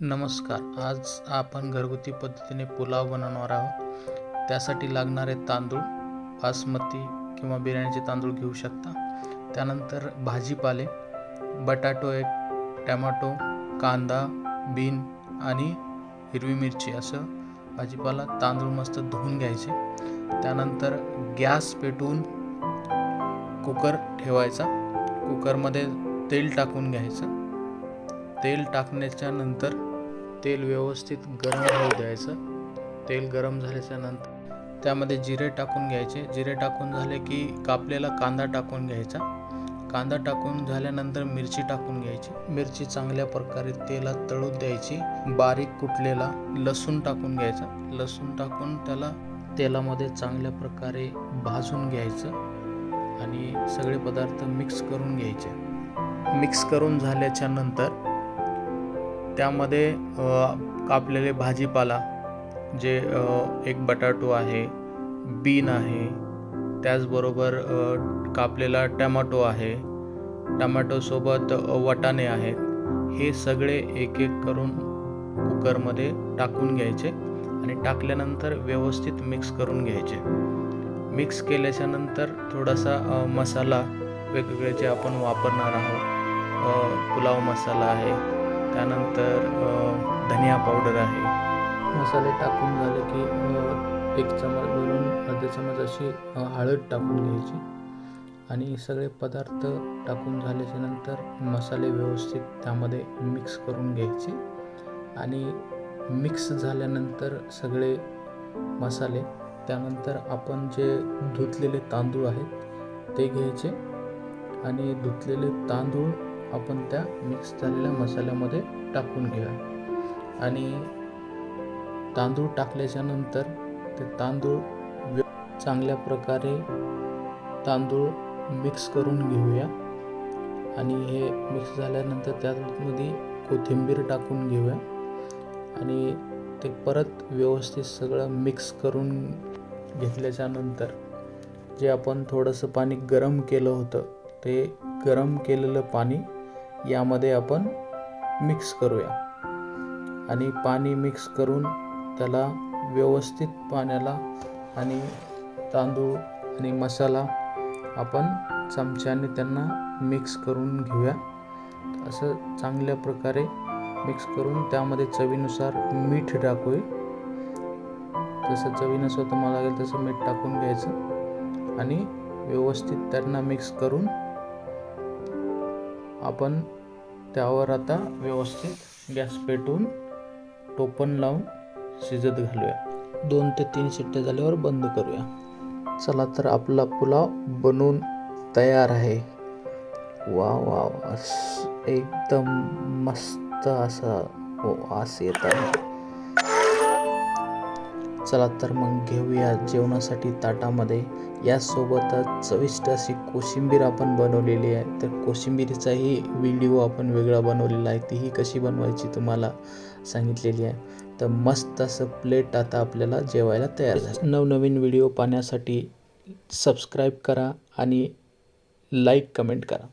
नमस्कार. आज आपण घरगुती पद्धतीने पुलाव बनवणार आहोत. त्यासाठी लागणारे तांदूळ बासमती किंवा बिर्याणीचे तांदूळ घेऊ शकता. त्यानंतर भाजीपाले बटाटो एक टॅमॅटो कांदा बीन आणि हिरवी मिरची असं भाजीपाला तांदूळ मस्त धुवून घ्यायचे. त्यानंतर गॅस पेटवून कुकर ठेवायचा. कुकरमध्ये तेल टाकून घ्यायचं. तेल टाकण्याच्या नंतर तेल व्यवस्थित गरम होऊ द्यायचं. तेल गरम झाल्याच्यानंतर त्यामध्ये जिरे टाकून घ्यायचे. जिरे टाकून झाले की कापलेला कांदा टाकून घ्यायचा. कांदा टाकून झाल्यानंतर मिरची टाकून घ्यायची. मिरची चांगल्या प्रकारे तेलात तळून द्यायची. बारीक कुटलेला लसूण टाकून घ्यायचा. लसूण टाकून त्याला तेलामध्ये चांगल्या प्रकारे भाजून घ्यायचं आणि सगळे पदार्थ मिक्स करून घ्यायचे. मिक्स करून झाल्याच्यानंतर त्यामध्ये कापलेले भाजीपाला जे एक बटाटो आहे बीन आहे त्याचबरोबर कापलेला टमॅटो आहे टमॅटोसोबत वटाणे आहेत हे सगळे एक एक करून कुकरमध्ये टाकून घ्यायचे आणि टाकल्यानंतर व्यवस्थित मिक्स करून घ्यायचे. मिक्स केल्याच्यानंतर थोडासा मसाला वेगवेगळे जे आपण वापरणार आहोत पुलाव मसाला आहे त्यानंतर धनिया पावडर आहे. मसाले टाकून झाले की एक चमच भरून अर्धा चमच अशी हळद टाकून घ्यायची. आणि सगळे पदार्थ टाकून झाल्याच्यानंतर मसाले व्यवस्थित त्यामध्ये मिक्स करून घ्यायचे. आणि मिक्स झाल्यानंतर सगळे मसाले त्यानंतर आपण जे धुतलेले तांदूळ आहेत ते घ्यायचे. आणि धुतलेले तांदूळ आपण त्या मिक्स झालेल्या मसाल्यामध्ये टाकून घेऊया. आणि तांदूळ टाकल्याच्या नंतर ते तांदूळ व्य- चांगल्या प्रकारे तांदूळ मिक्स करून घेऊया. आणि हे मिक्स झाल्यानंतर त्यामध्ये कोथिंबीर टाकून घेऊया. आणि ते परत व्यवस्थित सगळं मिक्स करून घेतल्याच्या नंतर जे आपण थोडंसं पाणी गरम केलं होतं ते गरम केलेलं पाणी यामध्ये आपण मिक्स करूया. आणि पाणी मिक्स करून त्याला व्यवस्थित पाण्याला आणि तांदूळ आणि मसाला आपण चमच्याने त्यांना मिक्स करून घेऊया. असं चांगल्या प्रकारे मिक्स करून त्यामध्ये चवीनुसार मीठ टाकूया. जसं चवीनुसार तुम्हाला लागेल तसं मीठ टाकून घ्यायचं. आणि व्यवस्थित त्यांना मिक्स करून आपण त्यावर आता व्यवस्थित गॅस पेटवून टोपण लावून शिजत घालूया. दोन ते तीन शिट्ट्या झाल्यावर बंद करूया. चला तर आपला पुलाव बनवून तयार आहे. वा वा अस- एकदम मस्त असा वास येत आहे. चला तर मग घेऊया जेवणासाठी ताटामध्ये. यासोबतच चविष्ट अशी कोशिंबीर आपण बनवलेली आहे. तर कोशिंबीरचाही व्हिडिओ आपण वेगळा बनवलेला आहे. तीही कशी बनवायची तुम्हाला सांगितलेली आहे. तर मस्त असं प्लेट आता आपल्याला जेवायला तयार झालं. नवनवीन व्हिडिओ पाहण्यासाठी सबस्क्राईब करा आणि लाईक कमेंट करा.